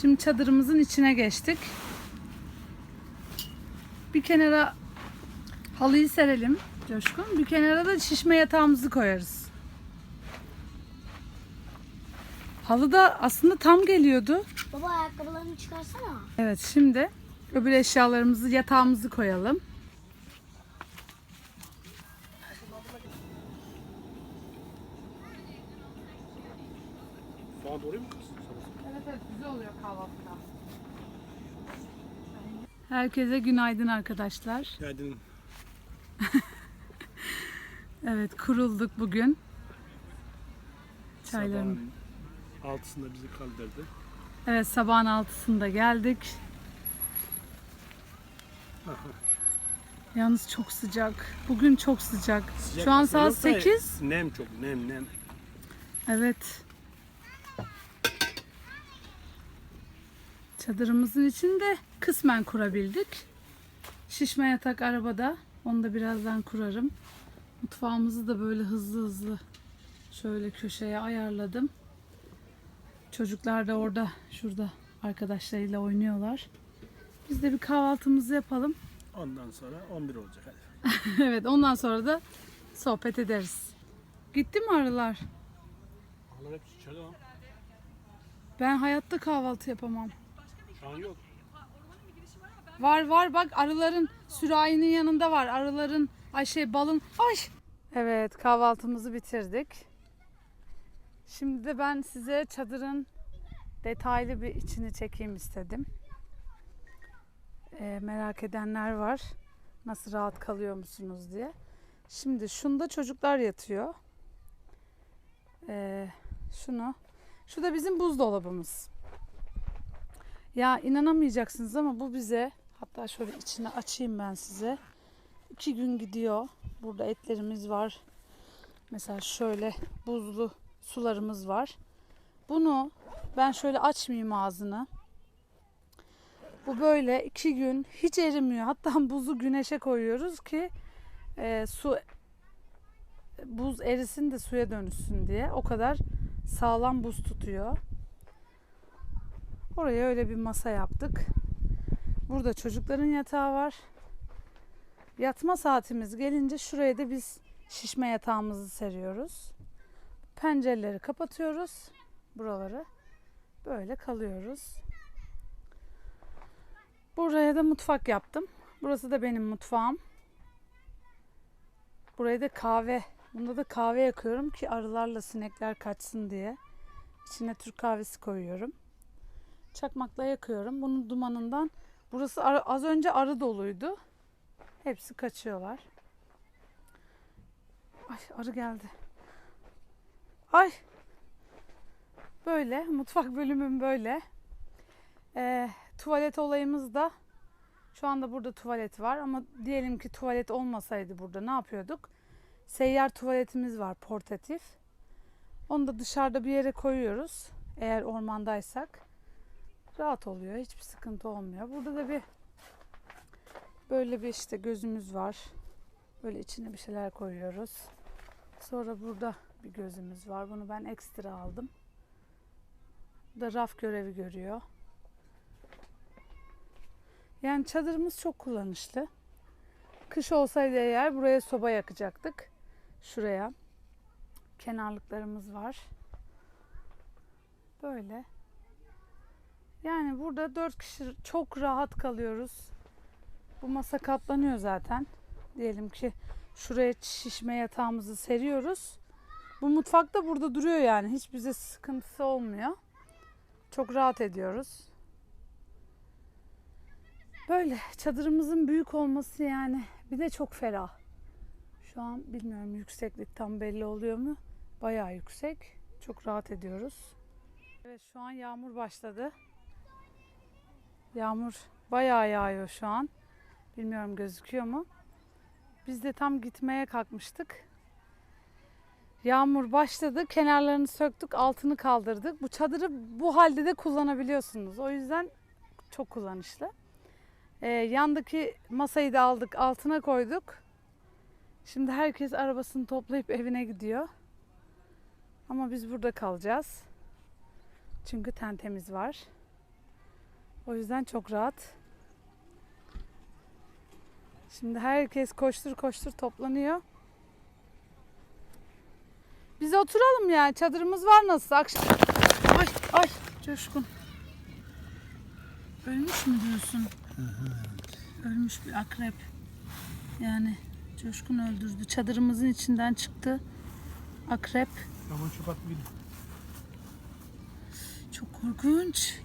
Şimdi çadırımızın içine geçtik. Bir kenara halıyı serelim Coşkun. Bir kenara da şişme yatağımızı koyarız. Halı da aslında tam geliyordu. Baba ayakkabılarını çıkarsana. Evet şimdi öbür eşyalarımızı yatağımızı koyalım. Soğan? Evet evet güzel oluyor kahvaltıda. Herkese günaydın arkadaşlar. Geldin. Evet kurulduk bugün. Çaylarım. Sabahın altısında bizi kaldırdı. Evet sabahın altısında geldik. Yalnız çok sıcak. Bugün çok sıcak. Sıcak Şu an saat yok da 8. Nem çok, nem nem. Evet. Çadırımızın içinde kısmen kurabildik. Şişme yatak arabada. Onu da birazdan kurarım. Mutfağımızı da böyle hızlı hızlı şöyle köşeye ayarladım. Çocuklar da orada şurada arkadaşlarıyla oynuyorlar. Biz de bir kahvaltımızı yapalım. Ondan sonra 11 olacak hadi. evet ondan sonra da sohbet ederiz. Gitti mi arılar? Allah hepsi ama Ben hayatta kahvaltı yapamam. Şu an yok. Var var bak arıların sürahinin yanında var. Arıların ay şey balın. Ay. Evet kahvaltımızı bitirdik. Şimdi de ben size çadırın detaylı bir içini çekeyim istedim. Ee, merak edenler var. Nasıl rahat kalıyor musunuz diye. Şimdi şunda çocuklar yatıyor. Ee, şunu. Şu da bizim buzdolabımız. Ya inanamayacaksınız ama bu bize hatta şöyle içine açayım ben size. İki gün gidiyor. Burada etlerimiz var. Mesela şöyle buzlu sularımız var. Bunu ben şöyle açmayayım ağzını. Bu böyle iki gün hiç erimiyor. Hatta buzu güneşe koyuyoruz ki e, su buz erisin de suya dönüşsün diye. O kadar sağlam buz tutuyor. Oraya öyle bir masa yaptık. Burada çocukların yatağı var. Yatma saatimiz gelince şuraya da biz şişme yatağımızı seriyoruz. Pencereleri kapatıyoruz. Buraları. Böyle kalıyoruz. Buraya da mutfak yaptım. Burası da benim mutfağım. Buraya da kahve. Bunda da kahve yakıyorum ki arılarla sinekler kaçsın diye. İçine Türk kahvesi koyuyorum çakmakla yakıyorum. Bunun dumanından burası az önce arı doluydu. Hepsi kaçıyorlar. Ay arı geldi. Ay. Böyle mutfak bölümüm böyle. Ee, tuvalet olayımız da şu anda burada tuvalet var ama diyelim ki tuvalet olmasaydı burada ne yapıyorduk? Seyyar tuvaletimiz var portatif. Onu da dışarıda bir yere koyuyoruz. Eğer ormandaysak rahat oluyor. Hiçbir sıkıntı olmuyor. Burada da bir böyle bir işte gözümüz var. Böyle içine bir şeyler koyuyoruz. Sonra burada bir gözümüz var. Bunu ben ekstra aldım. Bu da raf görevi görüyor. Yani çadırımız çok kullanışlı. Kış olsaydı eğer buraya soba yakacaktık. Şuraya. Kenarlıklarımız var. Böyle. Yani burada dört kişi çok rahat kalıyoruz. Bu masa katlanıyor zaten. Diyelim ki şuraya şişme yatağımızı seriyoruz. Bu mutfak da burada duruyor yani. Hiç bize sıkıntısı olmuyor. Çok rahat ediyoruz. Böyle çadırımızın büyük olması yani bir de çok ferah. Şu an bilmiyorum yükseklik tam belli oluyor mu? Bayağı yüksek. Çok rahat ediyoruz. Evet şu an yağmur başladı. Yağmur bayağı yağıyor şu an. Bilmiyorum gözüküyor mu? Biz de tam gitmeye kalkmıştık. Yağmur başladı. Kenarlarını söktük, altını kaldırdık. Bu çadırı bu halde de kullanabiliyorsunuz. O yüzden çok kullanışlı. Ee, yandaki masayı da aldık, altına koyduk. Şimdi herkes arabasını toplayıp evine gidiyor. Ama biz burada kalacağız. Çünkü tentemiz var. O yüzden çok rahat. Şimdi herkes koştur koştur toplanıyor. Biz oturalım ya. Çadırımız var nasıl? Akşam... Ay ay coşkun. Ölmüş mü diyorsun? Ölmüş bir akrep. Yani coşkun öldürdü. Çadırımızın içinden çıktı. Akrep. Aman çok. Çok korkunç.